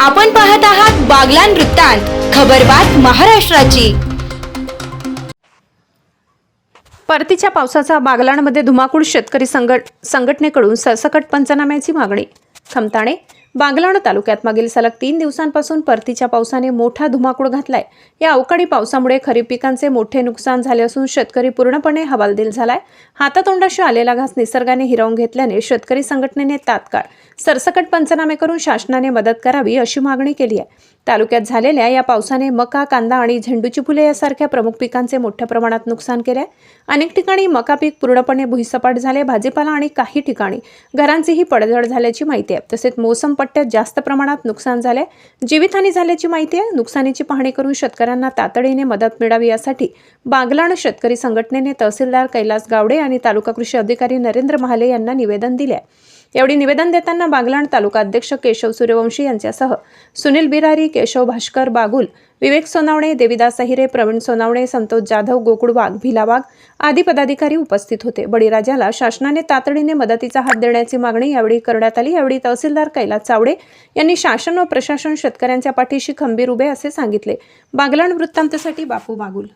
आपण पाहत आहात बागलान वृत्तांत खबरबात महाराष्ट्राची. परतीच्या पावसाचा बागलाणमध्ये धुमाकूळ शेतकरी संघट संघटनेकडून सरसकट पंचनाम्याची मागणी. खमताणे बागलाण तालुक्यात मागील सलग तीन दिवसांपासून परतीच्या पावसाने मोठा धुमाकूळ घातलाय. या अवकाळी पावसामुळे खरीप पिकांचे मोठे नुकसान झाले असून शेतकरी पूर्णपणे हवालदिल झालाय. हातातोंडाशी आलेला घास निसर्गाने हिरावून घेतल्याने शेतकरी संघटनेने तात्काळ सरसकट पंचनामे करून शासनाने मदत करावी अशी मागणी केली आहे. तालुक्यात झालेल्या या पावसाने मका कांदा आणि झेंडूची फुले यासारख्या प्रमुख पिकांचे मोठ्या प्रमाणात नुकसान केले आहे. अनेक ठिकाणी मका पीक पूर्णपणे भुईसपाट झाले. भाजीपाला आणि काही ठिकाणी घरांचीही पडझड झाल्याची माहिती आहे. तसेच मोसम पट्ट्यात जास्त प्रमाणात नुकसान झाले जीवितहानी झाल्याची माहिती आहे. नुकसानीची पाहणी करून शेतकऱ्यांना तातडीने मदत मिळावी यासाठी बागलाण शेतकरी संघटनेने तहसीलदार कैलास गावडे आणि तालुका कृषी अधिकारी नरेंद्र महाले यांना निवेदन दिले आहे यावेळी निवेदन देताना बागलाण तालुका अध्यक्ष केशव सूर्यवंशी यांच्यासह सुनील बिरारी केशव भास्कर बागुल विवेक सोनावणे देविदास अहिरे प्रवीण सोनावणे संतोष जाधव गोकुळ वाघ भिला वाघ आदी पदाधिकारी उपस्थित होते. बळीराजाला शासनाने तातडीने मदतीचा हात देण्याची मागणी यावेळी करण्यात आली. यावेळी तहसीलदार कैलास चावडे यांनी शासन व प्रशासन शेतकऱ्यांच्या पाठीशी खंबीर उभे असे सांगितले. बागलाण वृत्तांतसाठी बापू बागुल.